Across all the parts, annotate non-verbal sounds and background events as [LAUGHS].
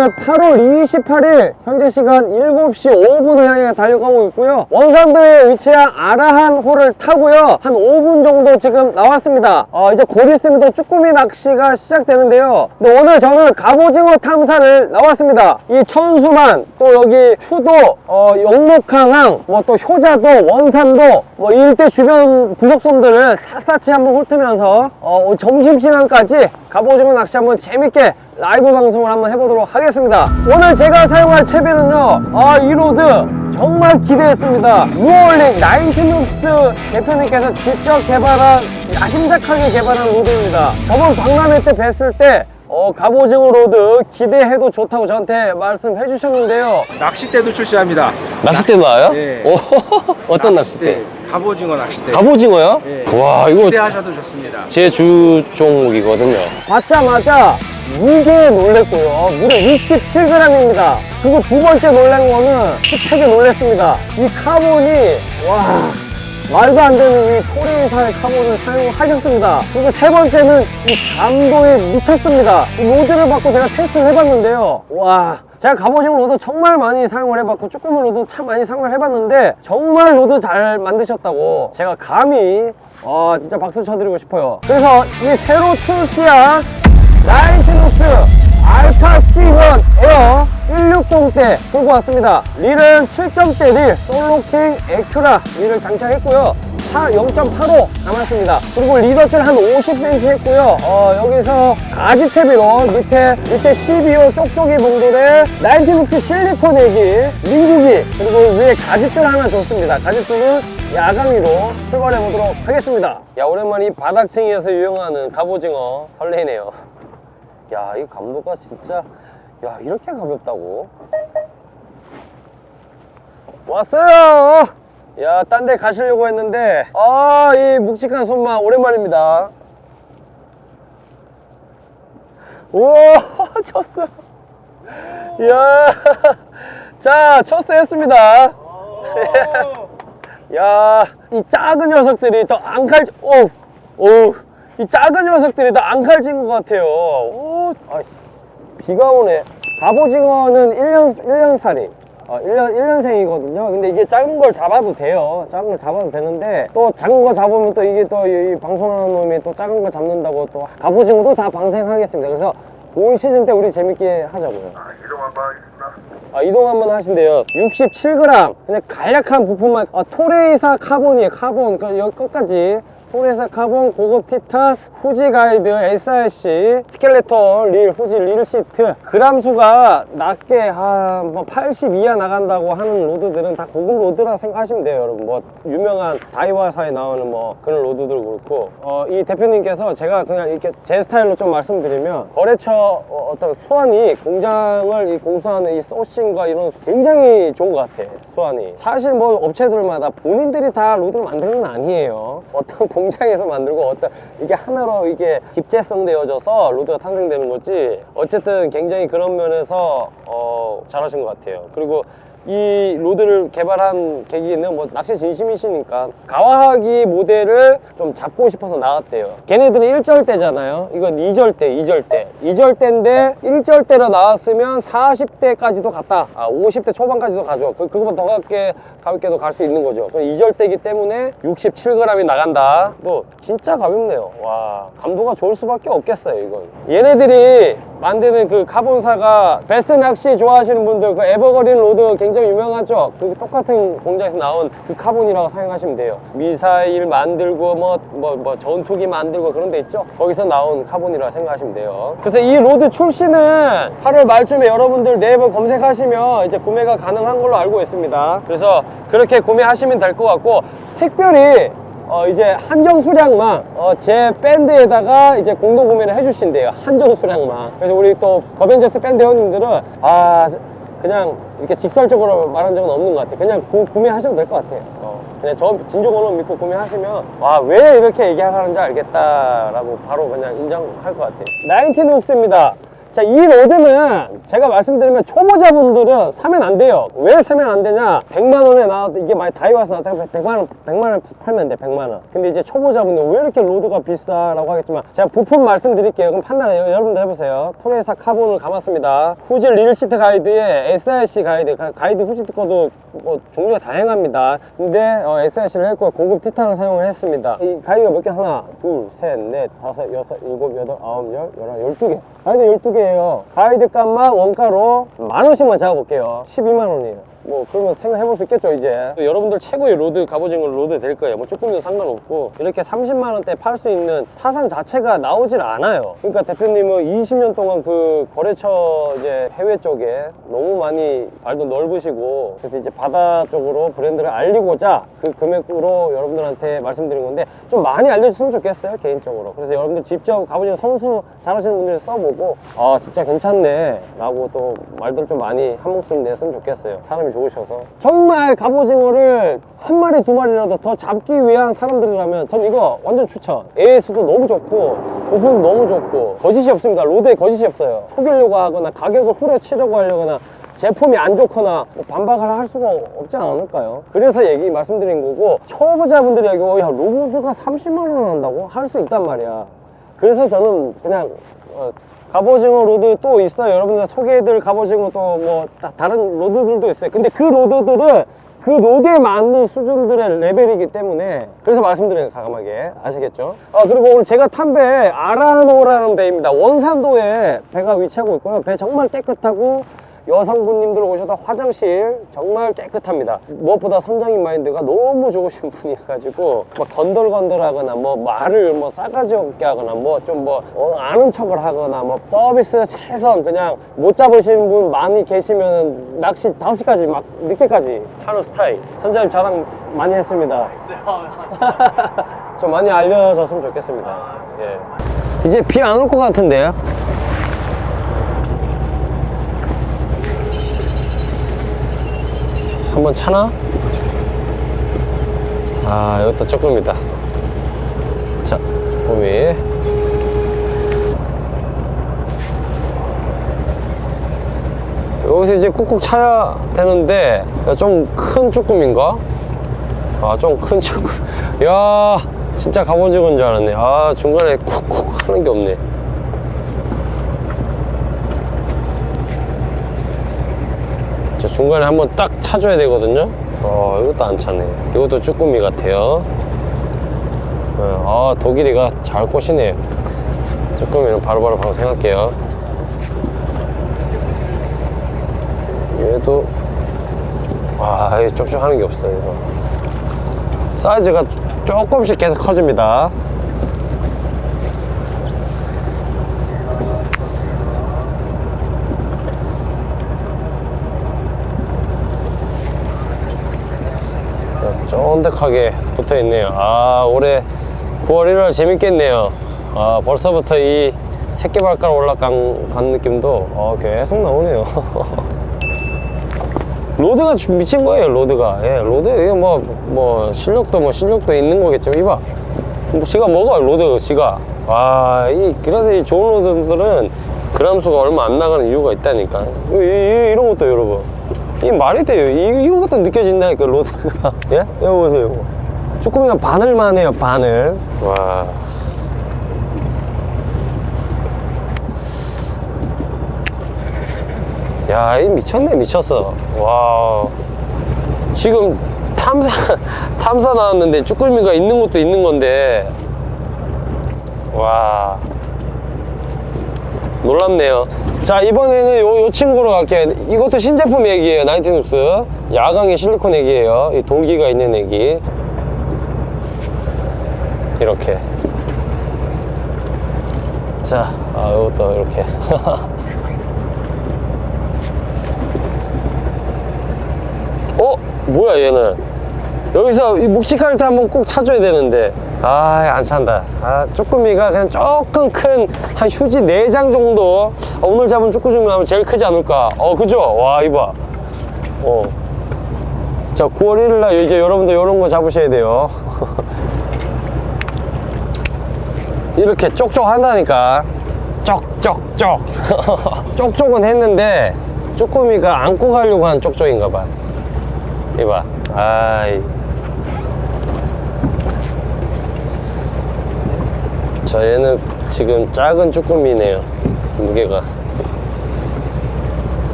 오늘 8월 28일 현재 시간 7시 5분을 향해 달려가고 있고요. 원산도에 위치한 아라한 호를 타고요. 한 5분 정도 지금 나왔습니다. 어, 이제 곧 있으면 또 쭈꾸미 낚시가 시작되는데요. 근데 오늘 저는 갑오징어 탐사를 나왔습니다. 이 천수만, 또 여기 수도, 어, 영목항항, 뭐 또 효자도, 원산도, 뭐 일대 주변 구석섬들을 샅샅이 한번 훑으면서 어, 점심시간까지 갑오징어 낚시 한번 재밌게 라이브 방송을 한번 해보도록 하겠습니다. 오늘 제가 사용할 채비는요, 아, 이 로드 정말 기대했습니다. 뉴올릭 나인티룩스 대표님께서 직접 개발한, 야심작하게 개발한 로드입니다. 저번 박람회 때 뵀을 때, 어, 갑오징어 로드 기대해도 좋다고 저한테 말씀해 주셨는데요. 낚싯대도 출시합니다. 낚싯대 나와요? 예. 오, [LAUGHS] 어떤 낚싯대? 갑오징어 낚싯대. 갑오징어요? 예. 와, 이거 기대하셔도 좋습니다. 제 주 종목이거든요. 받자마자 무게에 놀랬고요. 무려 67g입니다. 그리고 두 번째 놀란 거는 스펙에 놀랬습니다. 이 카본이 와 말도 안 되는 이 토리사의 카본을 사용하셨습니다. 그리고 세 번째는 이 감도에 미쳤습니다. 이 로드를 받고 제가 테스트를 해봤는데요. 와 제가 갑오징어 로드 정말 많이 사용을 해봤고 쭈꾸미 로드 참 많이 사용을 해봤는데 정말 로드 잘 만드셨다고 제가 감히 아 진짜 박수 쳐드리고 싶어요 그래서 이 새로 출시한 나이트 C1 에어 160대 끌고 왔습니다. 릴은 7점대 릴 솔로킹 에큐라 릴을 장착했고요. 0.85 남았습니다. 그리고 리더줄 한 50cm 했고요. 어, 여기서 가지 채비로 밑에 밑에 12호 쪽쪽이 봉돌에 나이트룩스 실리콘 내기 민구기 그리고 위에 가지줄 하나 줬습니다. 가지줄은 야광이로 출발해 보도록 하겠습니다. 야 오랜만에 이 바닥층에서 유용하는 갑오징어 설레네요 야 이 감도가 진짜 야 이렇게 가볍다고? 왔어요! 야 딴 데 가시려고 했는데 아 이 묵직한 손만 오랜만입니다. 우와 쳤어 이야 자 첫수 했습니다. [LAUGHS] 야, 이 작은 녀석들이 더 앙칼, 오, 오, 이 작은 녀석들이 더 앙칼진 것 같아요. 오, 아, 비가 오네. 갑오징어는 1년, 1년 살이. 어, 1년, 1년생이거든요. 근데 이게 작은 걸 잡아도 돼요. 작은 걸 잡아도 되는데, 또 작은 거 잡으면 또 이게 또 이 방송하는 놈이 또 작은 거 잡는다고 또 갑오징어도 다 방생하겠습니다. 그래서 올 시즌 때 우리 재밌게 하자고요. 이동 한번 하겠습니다. 아, 이동 한번 하신대요. 67g. 그냥 간략한 부품만. 아, 토레이사 카본이에요. 카본. 그 여기 끝까지. 토레이사 카본, 고급 티탄, 후지 가이드, SRC, 스켈레톤, 릴, 후지 릴 시트. 그람 수가 낮게 한80 이하 나간다고 하는 로드들은 다 고급 로드라 생각하시면 돼요, 여러분. 뭐, 유명한 다이와사에 나오는 뭐 그런 로드들 그렇고. 어, 이 대표님께서 제가 그냥 이렇게 제 스타일로 좀 말씀드리면 거래처 어, 어떤 수완이 공장을 이 공수하는 이 소싱과 이런 굉장히 좋은 것 같아 수완이 사실 뭐 업체들마다 본인들이 다 로드를 만드는 건 아니에요 어떤 공장에서 만들고 어떤 이게 하나로 이게 집재성 되어져서 로드가 탄생되는 거지. 어쨌든 굉장히 그런 면에서 어, 잘하신 것 같아요. 그리고 이 로드를 개발한 계기는 뭐 낚시 진심이시니까 가와하기 모델을 좀 잡고 싶어서 나왔대요. 걔네들은 1절 대잖아요. 이건 2절 대 2절 대. 2절 대인데 1절 대로 나왔으면 40대까지도 갔다. 아 50대 초반까지도 가죠. 그, 그거보다 더 가깝게 가볍게도 갈 수 있는 거죠. 그럼 2절대이기 때문에 67g이 나간다. 또 진짜 가볍네요. 와 감도가 좋을 수밖에 없겠어요 이건. 얘네들이 만드는 그 카본사가 베스 낚시 좋아하시는 분들 그 에버거린 로드 굉장히 유명하죠? 그 똑같은 공장에서 나온 그 카본이라고 생각하시면 돼요. 미사일 만들고 뭐 뭐 뭐 전투기 만들고 그런 데 있죠? 거기서 나온 카본이라고 생각하시면 돼요. 그래서 이 로드 출시는 8월 말쯤에 여러분들 네이버 검색하시면 이제 구매가 가능한 걸로 알고 있습니다. 그래서 그렇게 구매하시면 될 것 같고 특별히 어, 이제 한정 수량만 어, 제 밴드에다가 이제 공동 구매를 해주신대요. 한정 수량만. 그래서 우리 또 더벤져스 밴드 회원님들은 아 그냥 이렇게 직설적으로 말한 적은 없는 것 같아요. 그냥 구, 구매하셔도 될 것 같아요. 어, 그냥 저 진조건을 믿고 구매하시면 와 왜 이렇게 얘기하는지 알겠다라고 바로 그냥 인정할 것 같아요. 나인틴 욱스입니다. 자, 이 로드는 제가 말씀드리면 초보자분들은 사면 안 돼요. 왜 사면 안 되냐? 100만 원에 나와도 이게 많이 다이와서 나왔다 100만 원, 100만 원 팔면 돼, 100만 원. 근데 이제 초보자분들 왜 이렇게 로드가 비싸라고 하겠지만 제가 부품 말씀드릴게요. 그럼 판단 여- 여러분들 해보세요. 토레사 카본을 감았습니다. 후지 릴시트 가이드에 SRC 가이드, 가- 가이드 후지 특허도 뭐 종류가 다양합니다. 근데 어, SRC를 했고 고급 티탄을 사용을 했습니다. 이 가이드가 몇 개? 하나, 둘, 셋, 넷, 다섯, 여섯, 일곱, 여덟, 아홉, 열, 열한, 열두 개. 가이드 열두 개예요. 가이드 값만 원가로 만 원씩만 잡아볼게요. 12만 원이에요. 뭐 그러면 생각해볼 수 있겠죠 이제. 여러분들 최고의 로드 갑오징어 로드 될 거예요. 뭐 조금도 상관없고. 이렇게 30만 원대 팔 수 있는 타산 자체가 나오질 않아요. 그러니까 대표님은 20년 동안 그 거래처 이제 해외 쪽에 너무 많이 발도 넓으시고 그래서 이제 바다 쪽으로 브랜드를 알리고자 그 금액으로 여러분들한테 말씀드린 건데 좀 많이 알려주셨으면 좋겠어요 개인적으로. 그래서 여러분들 직접 갑오징어 선수 잘하시는 분들이 써보고 아 진짜 괜찮네 라고 또 말들 좀 많이 한 목소리 냈으면 좋겠어요. 사람이 좋으셔서. 정말 갑오징어를 한 마리 두 마리라도 더 잡기 위한 사람들이라면 전 이거 완전 추천. AS도 너무 좋고 부품 너무 좋고 거짓이 없습니다. 로드에 거짓이 없어요. 속이려고 하거나 가격을 후려치려고 하려거나 제품이 안 좋거나 뭐 반박을 할 수가 없지 않을까요? 그래서 얘기 말씀드린 거고 초보자분들이 여기 어, 야 로드가 30만 원 한다고? 할 수 있단 말이야. 그래서 저는 그냥 어, 갑오징어 로드 또 있어요. 여러분들 소개해드릴 갑오징어 또 뭐 다른 로드들도 있어요. 근데 그 로드들은 그 로드에 맞는 수준들의 레벨이기 때문에 그래서 말씀드려요 가감하게 아시겠죠? 아 그리고 오늘 제가 탄 배 아라노라는 배입니다 원산도에 배가 위치하고 있고요 배 정말 깨끗하고 여성분님들 오셔도 화장실 정말 깨끗합니다. 무엇보다 선장님 마인드가 너무 좋으신 [LAUGHS] 분이어가지고 막 건들건들하거나 뭐 말을 뭐 싸가지 없게 하거나 뭐 좀뭐 아는 척을 하거나 뭐 서비스 최선 그냥 못 잡으신 분 많이 계시면 낚시 5시까지 막 늦게까지 하는 스타일. 선장님 자랑 많이 했습니다. [LAUGHS] 좀 많이 알려줬으면 좋겠습니다. 예. 이제 비 안 올 것 같은데요? 한번 차나? 아 이것도 조금이다. 자 조금이 여기서 이제 꾹꾹 차야 되는데 좀 큰 쭈꾸미인가? 아 좀 큰 쭈꾸미 [LAUGHS] 야 진짜 갑오징어인 줄 알았네. 아 중간에 쿡쿡 하는 게 없네 중간에 한번 딱 차줘야 되거든요. 어, 이것도 안 차네. 이것도 쭈꾸미 같아요. 어, 아, 독일이가 잘 꼬시네요. 쭈꾸미는 바로바로 방생할게요. 얘도, 와, 이 쪽쪽 하는 게 없어요. 이거. 사이즈가 조금씩 계속 커집니다. 쫀득하게 붙어 있네요. 아, 올해 9월 1월 재밌겠네요. 아, 벌써부터 이 새끼 발가락 올라간 간 느낌도 어, 계속 나오네요. [LAUGHS] 로드가 좀 미친 거예요, 로드가. 예, 로드, 이거 뭐, 뭐, 실력도 뭐, 실력도 있는 거겠죠. 이봐. 뭐, 지가 먹어요, 로드, 지가. 와, 이, 그래서 이 좋은 로드들은 그람수가 얼마 안 나가는 이유가 있다니까. 이, 이, 이런 것도 여러분. 이 말이 돼요. 이, 이런 것도 느껴진다니까, 로드가. [LAUGHS] 예? 이거 보세요, 이거. 쭈꾸미가 바늘만 해요, 바늘. 와. 야, 이 미쳤네, 미쳤어. 와. 지금 탐사, [LAUGHS] 탐사 나왔는데 쭈꾸미가 있는 것도 있는 건데. 와. 놀랍네요. 자, 이번에는 요, 요 친구로 갈게요. 이것도 신제품 애기예요, 나이트눕스. 야광의 실리콘 애기예요. 이 돌기가 있는 애기. 이렇게. 자, 아, 이것도 이렇게. [LAUGHS] 어? 뭐야 얘는 여기서 이 묵직할 때 한번 꼭 차줘야 되는데. 아 안 찬다. 아 쭈꾸미가 그냥 조금 큰 한 휴지 4장 정도. 어, 오늘 잡은 쭈꾸미 중에 하면 제일 크지 않을까. 어 그죠? 와 이봐. 어. 자 9월 1일 날 이제 여러분들 이런 거 잡으셔야 돼요. [LAUGHS] 이렇게 쪽쪽 한다니까. 쪽쪽쪽. [LAUGHS] 쪽쪽은 했는데 쭈꾸미가 안고 가려고 한 쪽쪽인가 봐. 이봐. 아이 자 얘는 지금 작은 쭈꾸미네요 무게가.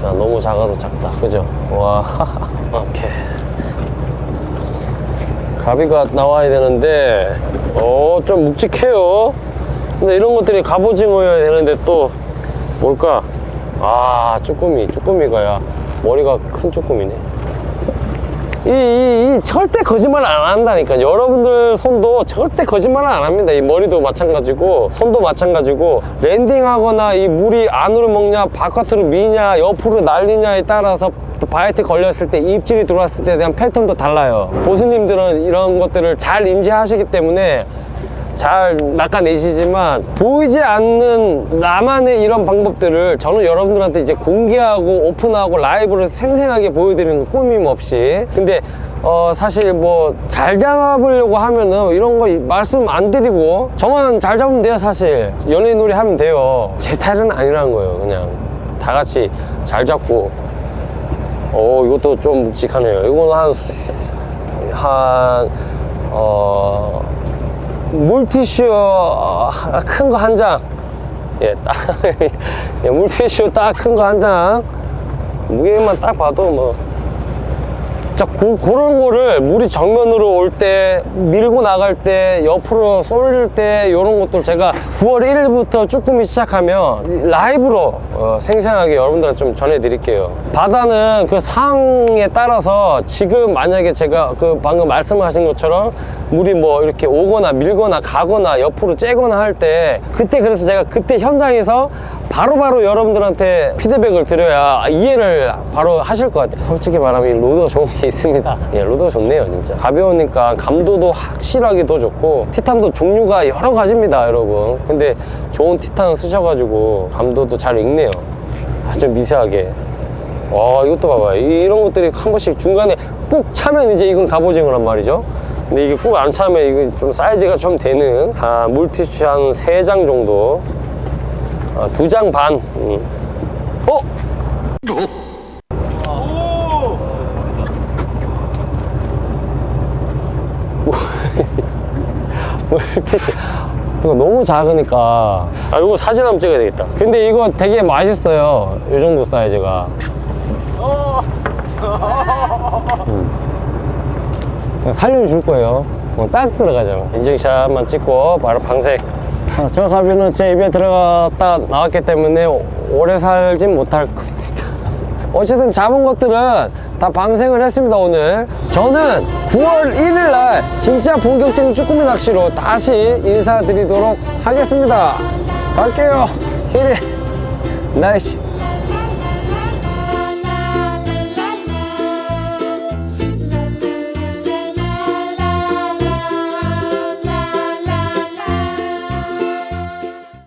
자 너무 작아도 작다. 그죠? 와 [LAUGHS] 오케이. 가비가 나와야 되는데 어좀 묵직해요. 근데 이런 것들이 갑오징어여야 되는데 또 뭘까? 아 쭈꾸미 쭈꾸미가야 머리가 큰 쭈꾸미네 이, 이, 이 절대 거짓말 안 한다니까. 여러분들 손도 절대 거짓말을 안 합니다. 이 머리도 마찬가지고 손도 마찬가지고. 랜딩하거나 이 물이 안으로 먹냐 바깥으로 미냐 옆으로 날리냐에 따라서 또 바이트 걸렸을 때 입질이 들어왔을 때에 대한 패턴도 달라요. 고수님들은 이런 것들을 잘 인지하시기 때문에 잘 낚아내시지만 보이지 않는 나만의 이런 방법들을 저는 여러분들한테 이제 공개하고 오픈하고 라이브로 생생하게 보여드리는 거 꾸밈 없이. 근데 어 사실 뭐 잘 잡으려고 하면은 이런 거 말씀 안 드리고 저만 잘 잡으면 돼요 사실. 연예인 놀이 하면 돼요. 제 스타일은 아니라는 거예요 그냥. 다 같이 잘 잡고. 어 이것도 좀 묵직하네요. 이거는 한한 어 물티슈 큰 거 한 장. 예, 딱. [LAUGHS] 예, 물티슈 딱 큰 거 한 장. 무게만 딱 봐도 뭐. 자, 고, 그런 거를 물이 정면으로 올 때, 밀고 나갈 때, 옆으로 쏠릴 때, 이런 것들 제가 9월 1일부터 쭈꾸미 시작하면 라이브로 어, 생생하게 여러분들한테 좀 전해드릴게요. 바다는 그 상황에 따라서 지금 만약에 제가 그 방금 말씀하신 것처럼 물이 뭐 이렇게 오거나 밀거나 가거나 옆으로 째거나 할 때 그때 그래서 제가 그때 현장에서 바로 바로 여러분들한테 피드백을 드려야 이해를 바로 하실 것 같아요. 솔직히 말하면 이 로더 좋은 게 있습니다. 예, 로더 좋네요, 진짜. 가벼우니까 감도도 확실하게 더 좋고 티탄도 종류가 여러 가지입니다, 여러분. 근데 좋은 티탄 쓰셔가지고 감도도 잘 읽네요. 아주 미세하게. 와, 이것도 봐봐요. 이- 이런 것들이 한 번씩 중간에 꾹 차면 이제 이건 갑오징어란 말이죠. 근데 이게 꾹 안 차면 이거 좀 사이즈가 좀 되는 아, 물티슈 한세장 정도 아, 두장 반. 음. 어? 물티슈. 이거 너무 작으니까. 아, 이거 사진 한번 찍어야 되겠다. 근데 이거 되게 맛있어요. 이 정도 사이즈가. 음. 살려줄 거예요. 어, 딱 들어가죠. 인증샷만 찍고 바로 방생. 자, 저 가비는 제 입에 들어갔다 나왔기 때문에 오- 오래 살진 못할 겁니다. 어쨌든 잡은 것들은 다 방생을 했습니다, 오늘. 저는 9월 1일 날 진짜 본격적인 쭈꾸미 낚시로 다시 인사드리도록 하겠습니다. 갈게요. 히리. 나이스.